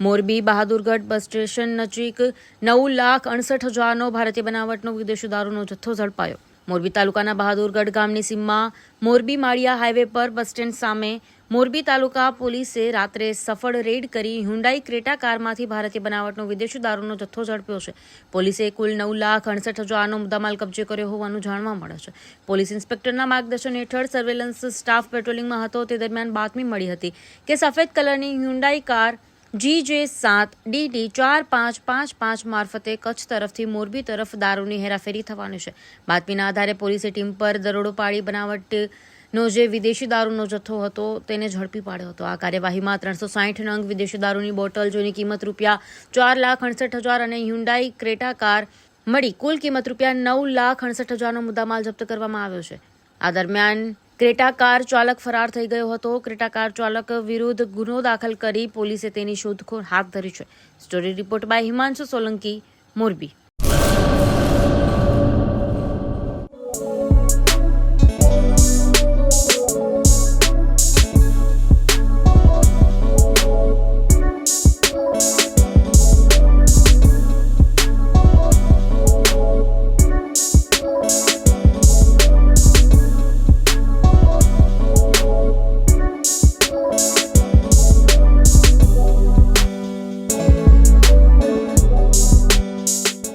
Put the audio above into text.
Morbi બહાદુરગઢ bus station નજીક નવ લાખ અડસઠ હજારનો ભારતીય બનાવટનો વિદેશી દારૂનો જથ્થો ઝડપાયો. મોરબી તાલુકાના બહાદુરગઢ ગામની સીમમાં મોરબી માળિયા હાઈવે પર બસ સ્ટેન્ડ સામે મોરબી તાલુકા પોલીસે રાત્રે સફળ રેડ કરી હ્યુન્ડાઈ ક્રેટા કારમાંથી ભારતીય બનાવટનો વિદેશી દારૂનો જથ્થો ઝડપ્યો છે. પોલીસે કુલ નવ લાખ અડસઠ હજારનો મુદ્દામાલ કબજે કર્યો હોવાનું જાણવા મળે છે. પોલીસ ઇન્સ્પેક્ટરના માર્ગદર્શન હેઠળ સર્વેલન્સ સ્ટાફ પેટ્રોલિંગમાં હતો. તે દરમિયાન બાતમી મળી હતી કે સફેદ કલરની હ્યુન્ડાઈ કાર જી જે સાત ડીડી ચાર પાંચ પાંચ પાંચ મારફતે કચ્છ તરફથી મોરબી તરફ દારૂની હેરાફેરી થવાની છે. બાતમીના આધારે પોલીસે ટીમ પર દરોડો પાડી બનાવટનો જે વિદેશી દારૂનો જથ્થો હતો તેને ઝડપી પાડ્યો હતો. આ કાર્યવાહીમાં ત્રણસો સાઠ નંગ વિદેશી દારૂની બોટલ જેની કિંમત રૂપિયા ચાર લાખ અડસઠ હજાર અને હ્યુન્ડાઈ ક્રેટા કાર મળી કુલ કિંમત રૂપિયા નવ લાખ અડસઠ હજારનો મુદ્દામાલ જપ્ત કરવામાં આવ્યો છે. આ દરમિયાન ક્રેટા કાર ચાલક ફરાર થઈ ગયો હતો. ક્રેટા કાર ચાલક વિરુદ્ધ ગુનો દાખલ કરી પોલીસે તેની શોધખોળ હાથ ધરી છે. Story report by Himanshu Solanki, Morbi.